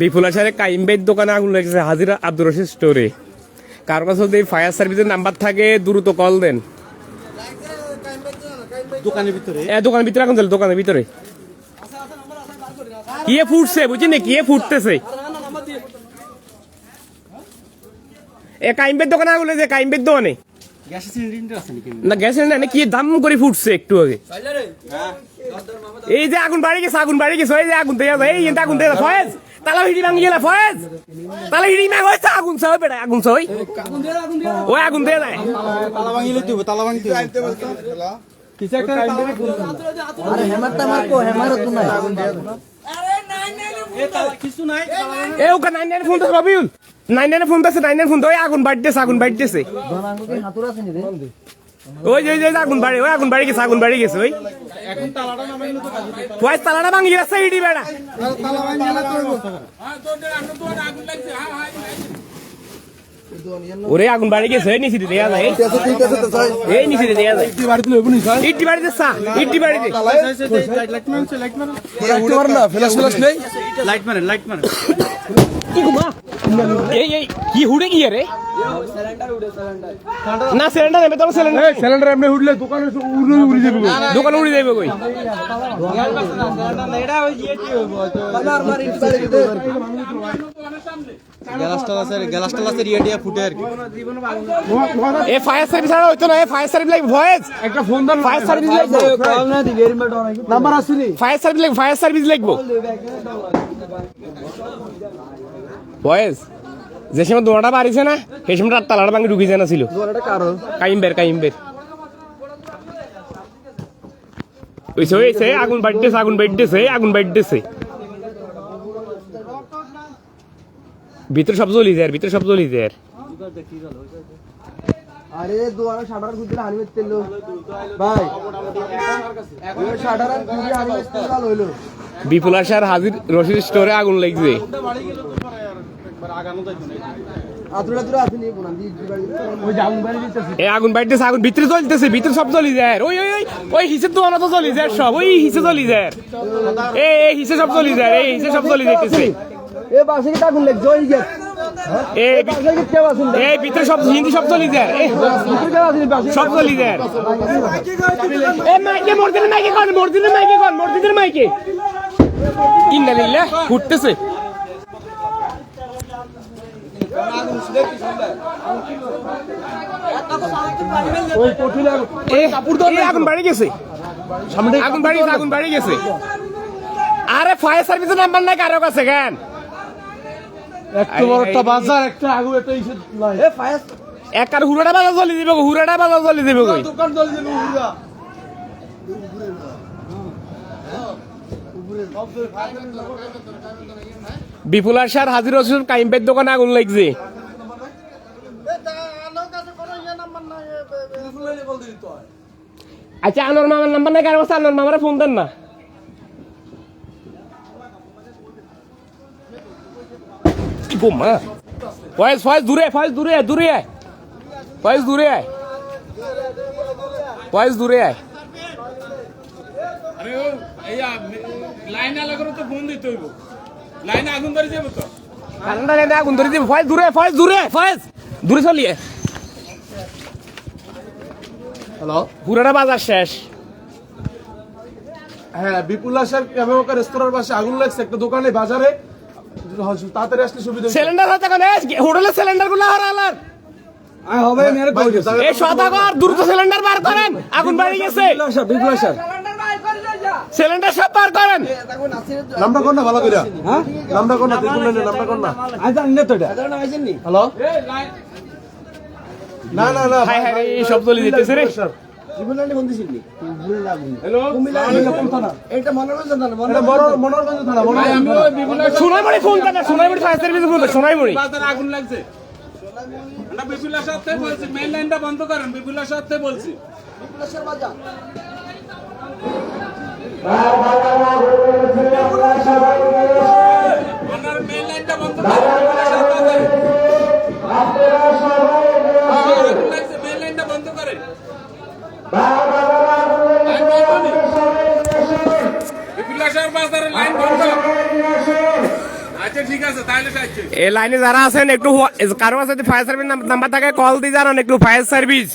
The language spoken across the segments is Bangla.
বিপুল আসারে কাইমবেদ দোকানে আগুন লেগেছে হাজিরা আব্দুর রশিদ স্টোরে। কারও কাছে যদি ফায়ার সার্ভিসের নাম্বার থাকে দ্রুত কল দেন। দোকানের ভিতরে? এ দোকানের ভিতরে আগুন দোকানের ভিতরে। কিয়ে ফুটছে বুঝছেন না? কিয়ে ফুটতেছে? এ কাইমবেদ দোকানে আগুন লেগেছে কাইমবেদ দোকানে। গ্যাসের সিলিন্ডার না কি দাম করে ফুটছে একটু আগে? এই যে আগুন বাড়ি গেছে আগুন বাড়ি গেছে এই যে আগুন দেয়া এই যে আগুন দেয়া ফয়েজ তালা হিড়ি ভাঙি গেলা ফয়েজ তালা হিড়ি ভাঙ হয়েছে আগুন সহ বেটা আগুন সহ ওই। আগুন দেয়া যায়। তালা ভাঙিলে দিব তালা ভাঙতে কিছু একটা আরে হেমারটা মারকো হেমার তো নাই। কিছু নাই এ ওকে নাইন নাইন ফোন তো রবিউল নাইন নাইন ফোন দিচ্ছে নাইন নাইন ফোন তো ওই আগুন বাড়তেছে আগুন বাড়তেছে। ওই যে ওই যে আগুন বাড়ি ওই আগুন বাড়ি গেছে আগুন বাড়ি গেছে ওই। এখন তালাটা নামাইলে তো কাজে ফয়েজ তালাটা ভাঙি গেছে হিড়ি বেড়া। তালা ভাঙিলে তো ওরে আগুন বাড়ি গেছে এই নিচে দেয়া যায় এই। নিচে দেয়া যায়। বাড়িতে লইব নি স্যার ইটি বাড়িতে চা ইটি বাড়িতে। লাইট মারছে লাইট মারছে লাইট মারছে ফ্ল্যাশ ফ্ল্যাশ নেই লাইট মারে লাইট মারে কি ঘুমা এই এই কি হুড়ে কি রে না সিলিন্ডার নেবে তো সিলিন্ডার সিলিন্ডার এমনি উঠলে দোকানে উড়ে উড়ে যাবে দোকান উড়ে যাবে কই গ্যালাসটা আছে গ্যালাসটা আছে রিয়া টিয়া ফুটে আর কি এ ফায়ার সার্ভিস আর হইতো না এ ফায়ার সার্ভিস লাগবে ভয়েস একটা ফোন দেন ফায়ার সার্ভিস লাগবে কল না। দিবি এর মেটো নাকি নাম্বার আসেনি। ফায়ার সার্ভিস লাগবে ফায়ার সার্ভিস লাগবে ভয়েস যে সময় দোয়াটা বাড়িছে না সেই সময় তালাটা ভাঙি ঢুকি জানা ছিল। এটা কারও? কাইম্বের কাইম্বের ওইসে ওইসে আগুন বাড়তেছে আগুন বাড়তেছে আগুন বাড়তেছে। ভিতরে সব জ্বলি যায় ভিতরে সব জ্বলি যায়। আরে দুয়ারে শাটার খুলতে হানি মেতে লো ভাই ওই শাটার আর হানি হইল বিপুল আসার হাজির রশিদ স্টোরে আগুন লাগছে। আগুন বাড়ি দিতেছে। এ আগুন ভিতরে জ্বলতেছে ভিতরে সব জ্বলি যায়। ওই ওই ওই ওই হিসেব তো তো জ্বলি যায় সব ওই হিসে জ্বলি যায়। এ এই হিসে সব জ্বলি যায় এই হিসে সব জ্বলি যাইতেছে। এ বাসে কি টাকুন লাগ জয় গে এ বাসে কি কেউ আসেন এই ভিতরে সব হিন্দি সব জ্বলি যায় সব জ্বলি যায়। এ মাইকে মর্দিনের মাইকে কন মর্দিনের মাইকে মর্দিনের ফুটতেছে ওই কঠিলা এ এ আগুন বাড়ি গেছে। আগুন বাড়ি গেছে আগুন বাড়ি গেছে। আরে ফায়ার সার্ভিসের নাম্বার নাই কারও কাছে কেন একটা বড় বাজার একটা আগুন একটা ইসে নাই। এ ফায়ার এক আর হুরাটা বাজার চলি দিবে গো, হুরাটা বাজার চলি দিবে কই দোকান জ্বলে যাবে উড়া বিপুল আসার হাজির কাইম্পের দোকানে আগুন লাগছে। আচ্ছা আনোর মামার নাম্বার নাই কারও আনোর মামারে ফোন দেন না। কি গো মা? ফয়েজ ফয়েজ দূরে ফয়েজ দূরে আয়, দূরে আয়। ফয়েজ দূরে আয়। ফয়েজ দূরে আয়। আরে লাইন তো ফোন দিতে হইব। লাইনে আগুন ধরে যাবে তো। আগুন ধরে দিবে ফয়েজ দূরে ফয়েজ দূরে ফয়েজ! দূরে চলিয়ে হ্যালো পুরাটা বাজার শেষ। হ্যাঁ বিপুল আসার ক্যামেরা রেস্তোরাঁর পাশে আগুন লাগছে একটা দোকানে বাজারে। তাড়াতাড়ি আসলে সুবিধা সিলিন্ডার হচ্ছে কেন? হোটেলের সিলিন্ডারগুলো হারালার আই হবে মেরে কই গেছে এই সদাগর দ্রুত সিলিন্ডার বার করেন। আগুন বাড়ি গেছে। বিপুল স্যার সিলিন্ডার সব বার করেন। নামটা কর না ভালো করে হ্যাঁ? নামটা কর না লাইনে নামটা কর না। আই জানি না তো এটা। হ্যালো না না না হাই হাই এই সব চলে যেতেছে রে। আগুন লাগছে। আমরা বিপুলের সাথে বলছি মেইন লাইনটা বন্ধ করেন বিপুলের সাথে বলছি। আপনার মেইন লাইনটা বন্ধ করেন বিপুলের সাথে আগুন লাগছে মেইন লাইনটা বন্ধ করেন বিপুলেশ্বর বাজারের লাইন বন্ধ আছে তাহলে চাইছে এই লাইনে যারা আছেন একটু কারও কাছে যদি ফায়ার সার্ভিস নাম্বার থাকে কল দিয়ে জানান একটু ফায়ার সার্ভিস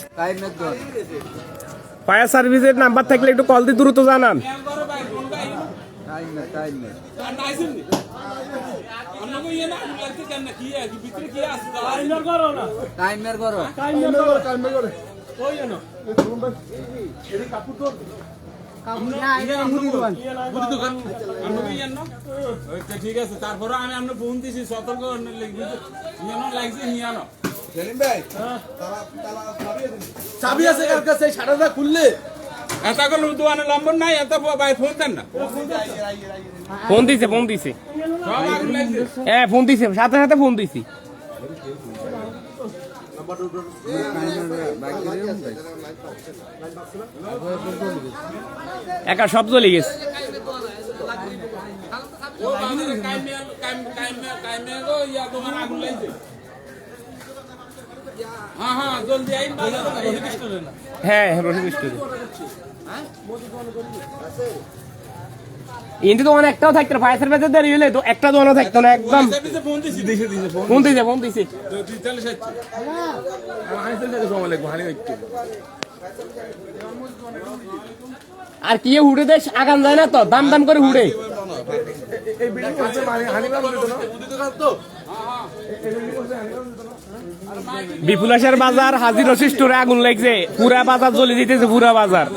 ফায়ার সার্ভিসের নাম্বার থাকলে একটু কল দিয়ে দ্রুত জানান। টাইমের আছে আছে করো টাইমের করো। ঠিক আছে তারপরে আমি আপনার ফোন দিছি সতর্ক লিখবি না চাবি আছে। কার কাছে? এই খুললে। এত করে দোকানে নম্বর নাই এত ভাই ফোন দেন না। ফোন দিছে ফোন দিছে। সব আগুন লাগছে। হ্যাঁ ফোন দিছে সাথে সাথে ফোন দিছি। একা সব চলে গেছে। হ্যাঁ হ্যাঁ জলদি দোকানে একটাও থাকতো না ফায়ার সার্ভিসের দেরি তো একটা দোকানও থাকতো না একদম। ফোন দিছে। ফোন দিছে। আর কি হুড়ে দেশ আগান যায় না তো দাম দাম করে হুড়ে। বিপুলাশের বাজার হাজির স্টোরে আগুন লাগছে পুরা বাজার জ্বলে দিতেছে পুরা বাজার।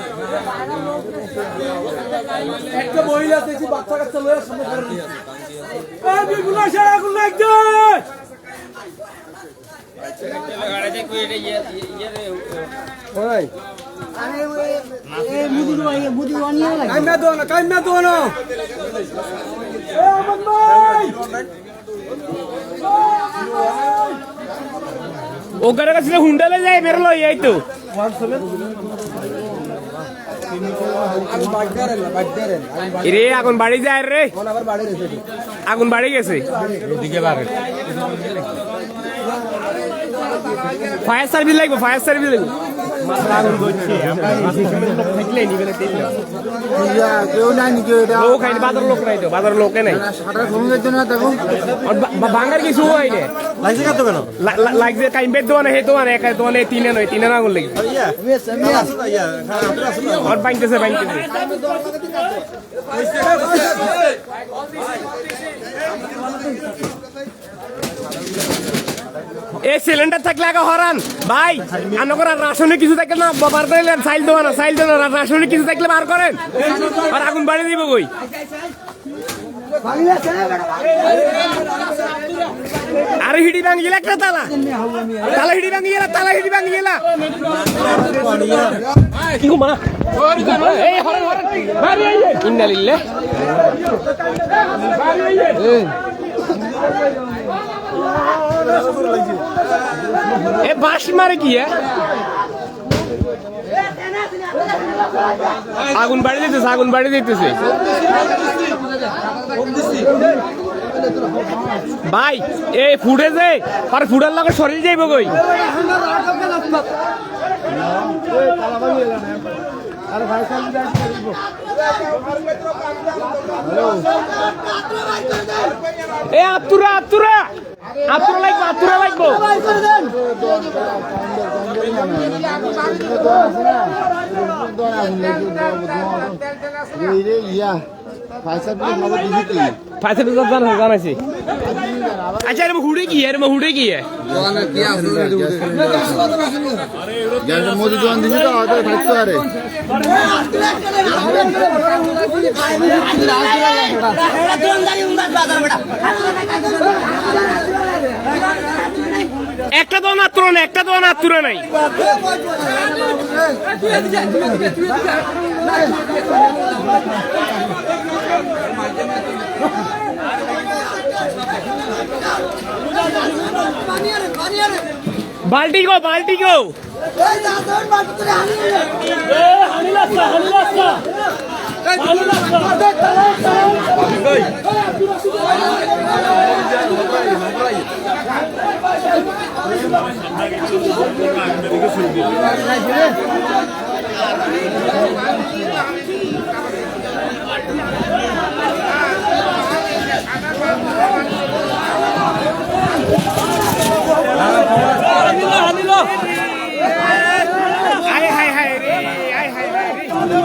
একটা মহিলা দেখছি বাচ্চা কাচ্চা লয়ে সামনে করে দো কাছে হুন্ডালে যায় বেরোলো এই তো আমি বাড়ি দেন বাড়ি দেন আমি রে আগুন বাড়ি যায় রে। আগুন বাড়ি গেছে। ফায়ার সার্ভিস লাগবে ফায়ার সার্ভিস লাগবে। কেউ নাই নাকি ওইটা লোক আইনি বাজার লোক নাই তো বাজার নাই সাঁতার ঘুমিয়ে জন্য দেখো আর বা- বা- কিছু বাইনতেছে বাইনতেছে এই সিলিন্ডার থাকলে আগে হরান। ভাই আনকর রাশনে কিছু থাকলে না বার করে সাইল দেওয়া না সাইল দেওয়া না রাশনে কিছু থাকলে বার করেন। আর আগুন বাড়ি দিব কই? আরে হিডি ভাঙি গেলা একটা তালা। তালা হিডি ভাঙি গেলা তালা হিডি ভাঙি গেলা কি গো মা? এই হরেন হরেন। বাড়ি আইয়ে ইন্না লিল্লাহ। এ বাঁশ মারে কি? আগুন বাড়ি দিতেছে, আগুন বাড়ি দিতেছে। ভাই, এ ফুটে যে, আর ফুটার লগে শরীর যাইব কই? এ আতুরা আতুরা আতুরা লাগবো আতুরা লাগবো ফাইসা তো জানা জানাইছি আচ্ছা এর হুড়ে কি এর হুড়ে কি মোদি দিছি তো একটা দোয়ান আত্মুরা নাই একটা দোয়ান আত্মুরা নাই বাল্টি গো বাল্টি গো হানি হানি হানি Hanilo, Hanilo.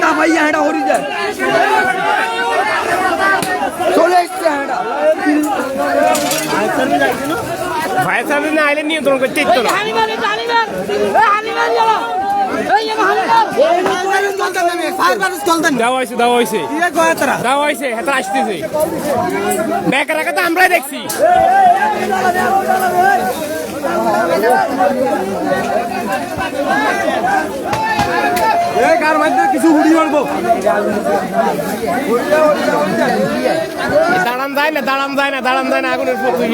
না ভাইয়া এটা হরিদের চলে এসছে এটা ফায়ার সার্ভিস না আইলে নিয়ন্ত্রণ করতে ইতো না দেওয়া হয়েছে দেওয়া হয়েছে দেওয়া হয়েছে হেতার আসতেছে। ব্যাগ রাখা তো আমরাই দেখছি। কার মধ্যে কিছু হুড়ি মারবো দাঁড়ান যায় না দাঁড়ান যায় না দাঁড়ান যায় না আগুনের প্রতি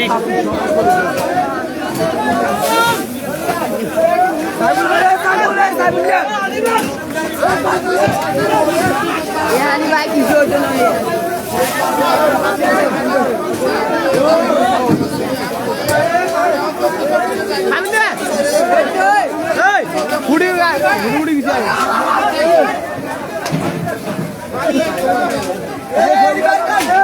Yani belki gördün öyle. আগুন নিবিতে আগুন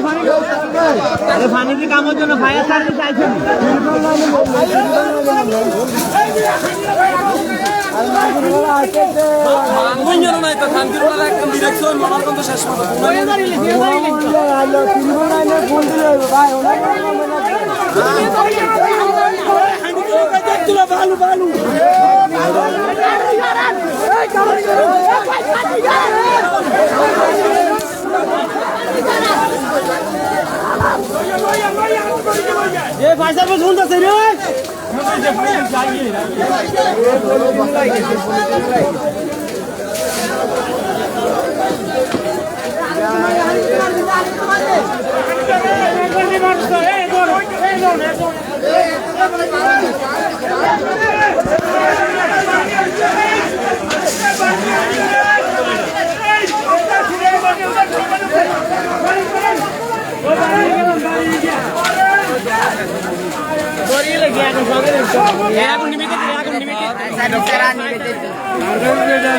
Denli lo lai usa ma chi è lei? আরে আল্লাহ Vecchio, vecchio, di ma con delle mani a male in bagno. E ho dormito.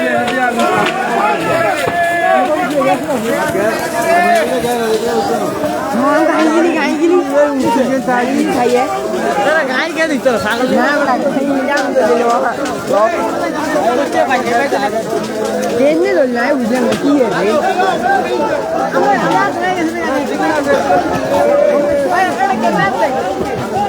Abbi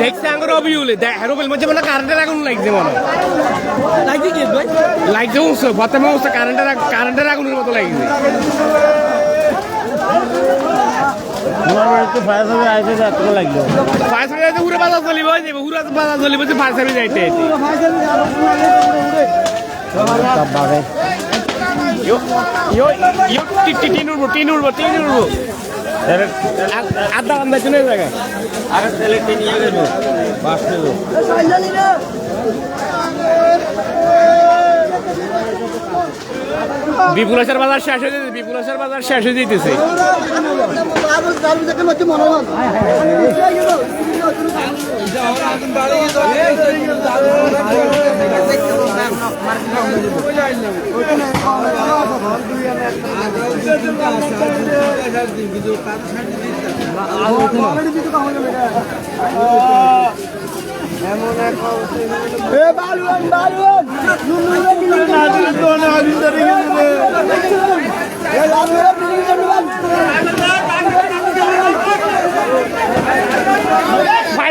দেখছে আঙ্গুর অবিউলে রবিল মধ্যে মনে কারেন্টের আগুন লাগছে মনে লাগছে কি ভাই লাগছে উঠছে প্রথমে উঠছে কারেন্টের কারেন্টের আগুনের মতো লাগছে ফায়ার সার্ভিস উড়ে বাজার চলিব যাবে উড়ে বাজার চলিব ফায়ার সার্ভিস যাইতে ইয়ো ইয়ো টি টি টিন উড়বো টিন উড়বো টিন উড়বো আধা ঘণ্টার বিপুলেশ্বর বাজার শেষ হয়ে যেতেছে বিপুলেশ্বর বাজার শেষ হয়ে যেতেছে।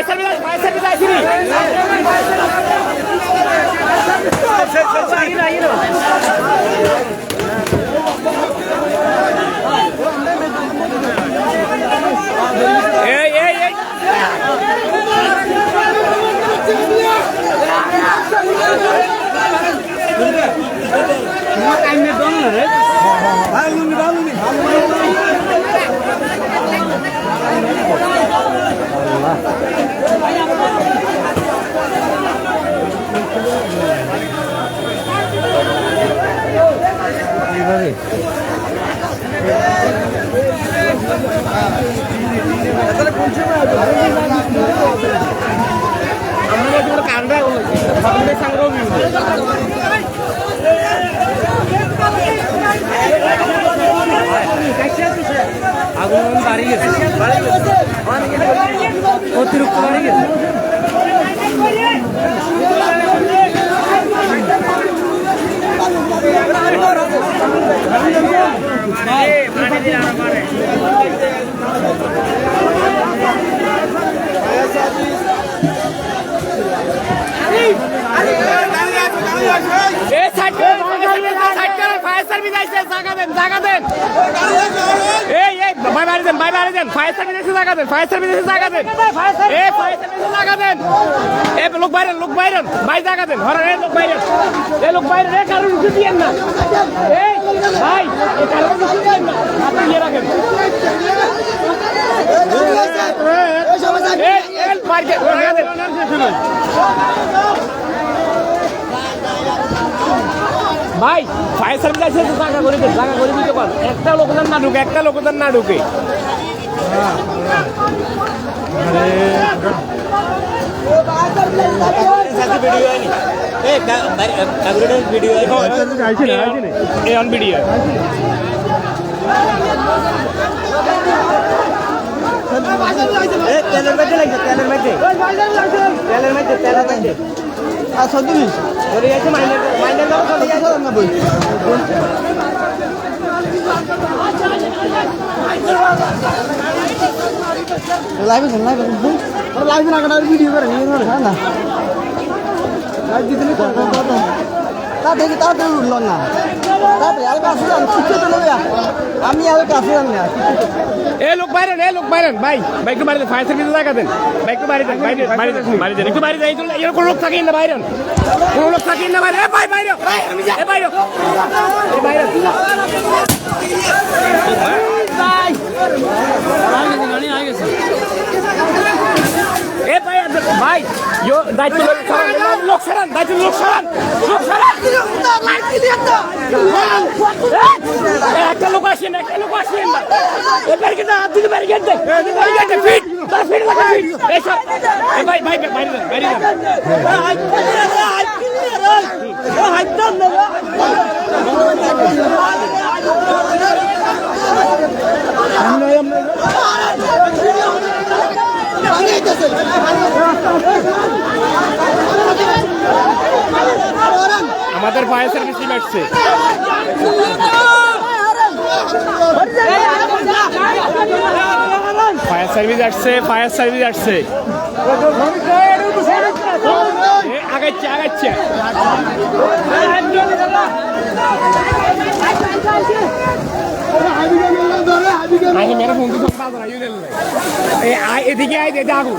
সার্ভিস ফায়ার সার্ভিস আসিনি এই এই এই আমরা বলছি ওটা কান্দা সকলের সংগ্রহ আগুন বাড়ি গেছে অতিরিক্ত বাড়ি গেছে। জায়গা দেন জায়গা দেন এই ভাই বাড়ি দেন ভাই বাড়ি দেন ফায়ার সার্ভিস জায়গা দেন ফায়ার সার্ভিস জায়গা দেন এ ফায়ার সার্ভিস জায়গা দেন এ লোক বাইরেন লোক বাইরেন ভাই জায়গা দেন হরে এ লোক বাইরেন এ লোক বাইরেন এ কারণ উঠে দিয়েন না এই ভাই এ কারণ উঠে দিয়েন না আপনি ইয়ে রাখেন এ এ মার্কেট জায়গা দেন ভাই ফায়ার সার্ভিস আছে তো জায়গা করে জায়গা করে দিতে পার একটা লোকজন না ঢুকে একটা লোকজন না ঢুকে অন ভিডিও তেলের মধ্যে লাগছে তেলের মধ্যে তেলের মধ্যে তেলের মধ্যে আর বই লাইভ আছে লাইভ আছে লাইভ না কেন ভিডিও করে, নিয়ে ধরে হ্যাঁ না? লাইভ দিতে তা দেখি তাড়াতাড়ি। উঠল না। তাড়াতাড়ি, আর কাছে যান শিখতে নেবে আমি আর কাছে যান না এ লোক বাইরে এ লোক বাইরে ভাই ভাই একটু বাইরে ফায়ার সার্ভিস জায়গা দেন। ভাই একটু বাইরে দেন বাইরে বাইরে দেন বাইরে দেন। একটু বাইরে যাই এর কোনো লোক থাকেন না বাইরে। কোনো লোক থাকেন না বাইরে। এ ভাই বাইরে। এ বাইরে এ বাইরে এ ভাই। আপনি- ভাই ইয়ো দায়িত্ব লোক সরান লোক সরান দায়িত্ব লোক সরান লোক সরান একটা লোক আসেন একটা লোক আসেন এ ব্যারিকেড হাত দিতে ব্যারিকেড দে ব্যারিকেড ফিট তার ফিট লাগা ফিট এই সব এ ভাই ভাই বাইরে দেন বাইরে দেন আমাদের ফায়ার সার্ভিস টিম আসছে। ফায়ার সার্ভিস আসছে ফায়ার সার্ভিস আসছে। আগাচ্ছে আগাচ্ছে। এদিকে আয় দে আগুন।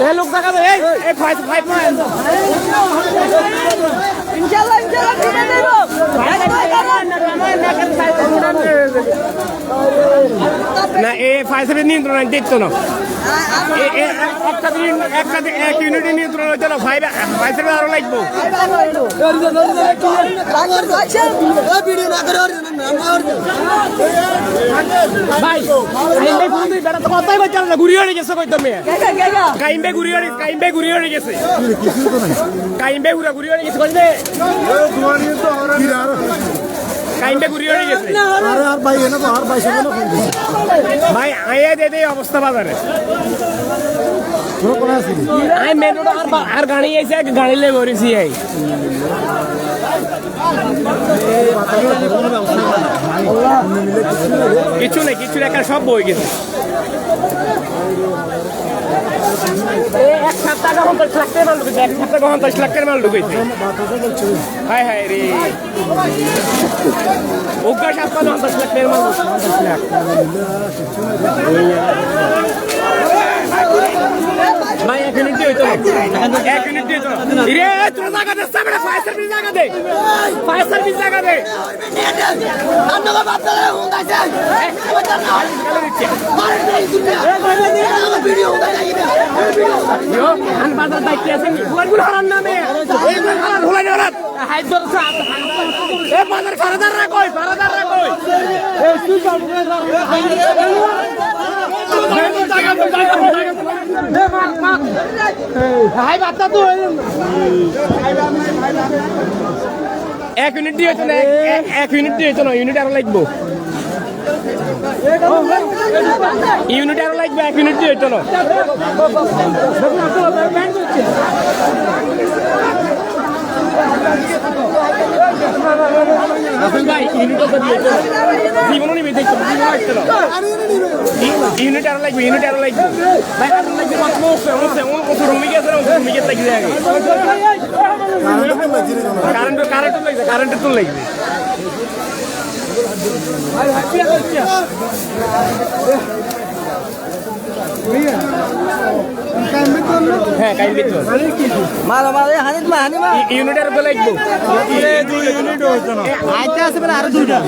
এ লোক দেখা যায় এই এই ফাইভ ইনশাআল্লাহ ইনশাআল্লাহ না এ ফাইভ নিয়ন্ত্রণ দেখতো না? একটা দিন একটা এক ইউনিটে নিয়ন্ত্রণ হইতো না ফাইভ ফাইভ আরও লাগবো। ঘুরিয়ে গেছে কই তুমি? কাইম্বে ঘুরিয়ে কাইম্বে ঘুরিয়ে গেছে। কাইম্বে ঘুরা ঘুরিয়ে গেছে কই হয়ে গেছে। ভাই আয়া দে দে অবস্থা বাজারে। আই মেন রোড আর আর গাড়ি আইছে গাড়ি লে মরিছি আই কিছু নেই কিছু একটা সব বই গেছে। এক সপ্তাহ কখন দশ লাখ টাকা মাল ঢুকেছে, এক সপ্তাহ কখন দশ লাখ টাকা মাল ঢুকেছে। হায় হায় রে। উগ্র সপ্তাহ কখন দশ লাখ টাকা মাল দশ লাখ ভাই এক মিনিট দিয়ে হইতো না। এক মিনিট দিয়ে হইতো না। ইরে, তোর জায়গা দে, সামনে ফায়ার সার্ভিস জায়গা দে। ফায়ার সার্ভিস জায়গা দে। বাজার দায়িত্বে আছেন। ফুলানগুলো হারান নামে। এইগুলো হারান, ফুলান হারান। হাইত ধরছে, হাত- হাত- এ, বাজার ফারাদাররা কই? ফারাদাররা কই? এই, তুই যাও, তুই যাও। জায়গা দে, জায়গা দে, জায়গা দে। এ, মার, মার। হাই বাচ্চা তো এক মিনিট দিয়ে হইতো না, এক- এক- এক মিনিট দিয়ে হইতো না ইউনিট আরও লাগবো। ইউনিট আরও লাগবে, এক মিনিট দিয়ে হইতো না রাসেল ভাই ইউনিটও তো দিয়ে জীবনও নিবে, দেখতে জীবনও আসতে না ইউনিট আরও লাগবে ইউনিট আরও লাগবে। ভাই, আরও লাগবে কত মোসে মোসে ও কত রুমি গেছে না রুমি গেছে লাগবে আগে। কারেন্ট কারেন্ট লাগবে কারেন্ট তো লাগবে। হ্যাঁ কাইল দিতে মারো মারো হানি মা হানি মা ইউনিট আরও লাগবে আইতে আছে মানে আরও দুইটা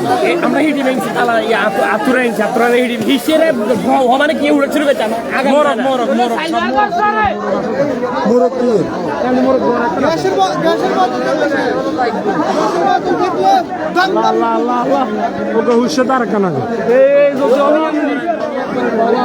আমরা হিডি মেনছি তালা ইয়া আতুরা ইনছি হিডি হিসেরে মানে কি উড়ে শুরু মরক মরক মরক গ্যাসের গ্যাসের বোতল দাম ফাইসার বারো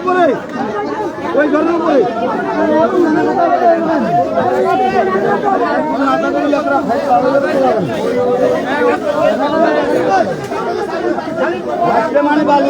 উঠবে উপরে ওই ঘরের উপরে মানে বালু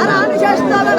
আর আমি আসতে হবে